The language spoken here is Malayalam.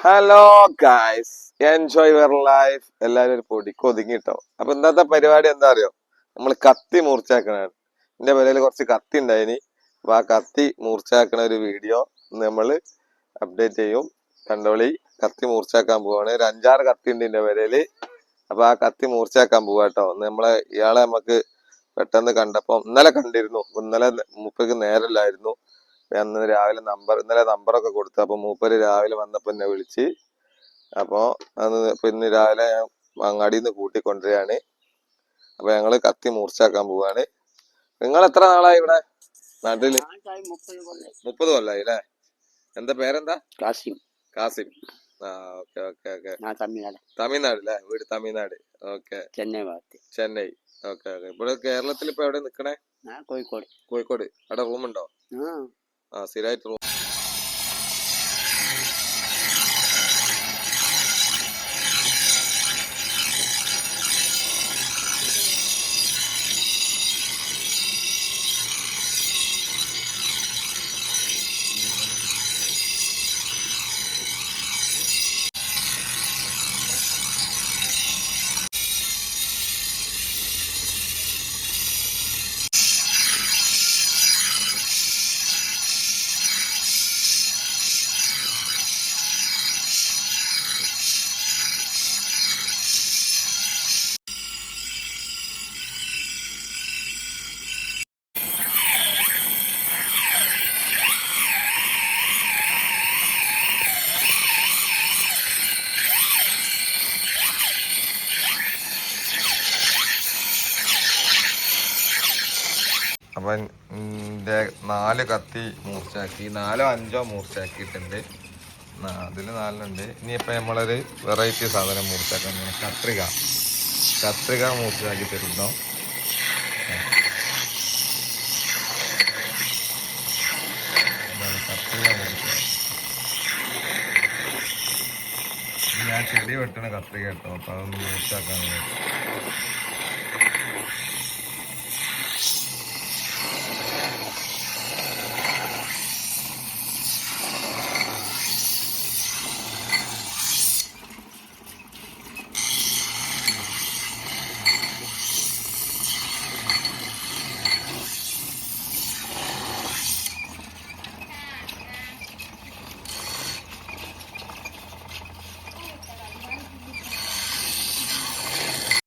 Hello guys enjoy your life എല്ലാവരും ഒരു പൊടിക്ക് ഒതുങ്ങിട്ടോ അപ്പൊ ഇന്നത്തെ പരിപാടി എന്താ അറിയോ? നമ്മൾ കത്തി മൂർച്ചാക്കണാണ് എന്റെ പേരിൽ കുറച്ച് കത്തി ഉണ്ടായിനി. അപ്പൊ ആ കത്തി മൂർച്ചാക്കണ ഒരു വീഡിയോ നമ്മൾ അപ്ഡേറ്റ് ചെയ്യും. കണ്ടോളി കത്തി മൂർച്ചാക്കാൻ പോവാണ്. ഒരു അഞ്ചാറ് കത്തി ഉണ്ട് എന്റെ പേരിൽ അപ്പൊ ആ കത്തി മൂർച്ചാക്കാൻ പോവാ കേട്ടോ നമ്മളെ ഇയാളെ നമുക്ക് പെട്ടെന്ന് കണ്ടപ്പോ ഇന്നലെ കണ്ടിരുന്നു. ഇന്നലെ മുപ്പക്ക് നേരല്ലായിരുന്നു. ഞാൻ ഇന്ന് രാവിലെ നമ്പർ ഇന്നലെ നമ്പറൊക്കെ കൊടുത്തു അപ്പൊ മൂപ്പര് രാവിലെ വന്നപ്പോ എന്നെ വിളിച്ച് അപ്പോ അന്ന് ഇപ്പൊ ഇന്ന് രാവിലെ ഞാൻ അങ്ങാടിയിൽ നിന്ന് കൂട്ടിക്കൊണ്ടുവരികയാണ്. അപ്പൊ ഞങ്ങൾ കത്തി മൂർച്ചാക്കാൻ പോവാണ്. നിങ്ങൾ എത്ര നാളായി ഇവിടെ നാട്ടിൽ? മുപ്പത് കൊല്ലം മുപ്പത് കൊല്ലായി അല്ലേ? എന്താ പേരെന്താ? കാസിം. കാസിം. ആ okay okay okay. Tamil Nadu. Tamil Nadu അല്ലേ? വീട് തമിഴ്നാട്. ഓക്കെ. ചെന്നൈ ഭാഗത്ത്. ചെന്നൈ. Okay okay. ഇവിടെ കേരളത്തിൽ ഇപ്പൊ എവിടെ നിക്കണേ? കോഴിക്കോട്. കോഴിക്കോട്. അവിടെ റൂമുണ്ടോ? സ്ഥിരമായിട്ട് അപ്പൊ എന്റെ നാല് കത്തി മൂർച്ചയാക്കി നാലോ അഞ്ചോ മൂർച്ചയാക്കിയിട്ടുണ്ട്. അതിൽ അതിൽ ഇനിയിപ്പോൾ ഇനിയിപ്പോ നമ്മളൊരു വെറൈറ്റി സാധനം മൂർച്ചയാക്കാൻ. കത്രിക. കത്രിക മൂർച്ചയാക്കി തരുന്നോ കത്രിക മൂർച്ച. ഇത് ഞാൻ ചെടി വെട്ടണ കത്രിക കേട്ടോ അപ്പം അതൊന്ന് മൂർച്ചയാക്കാൻ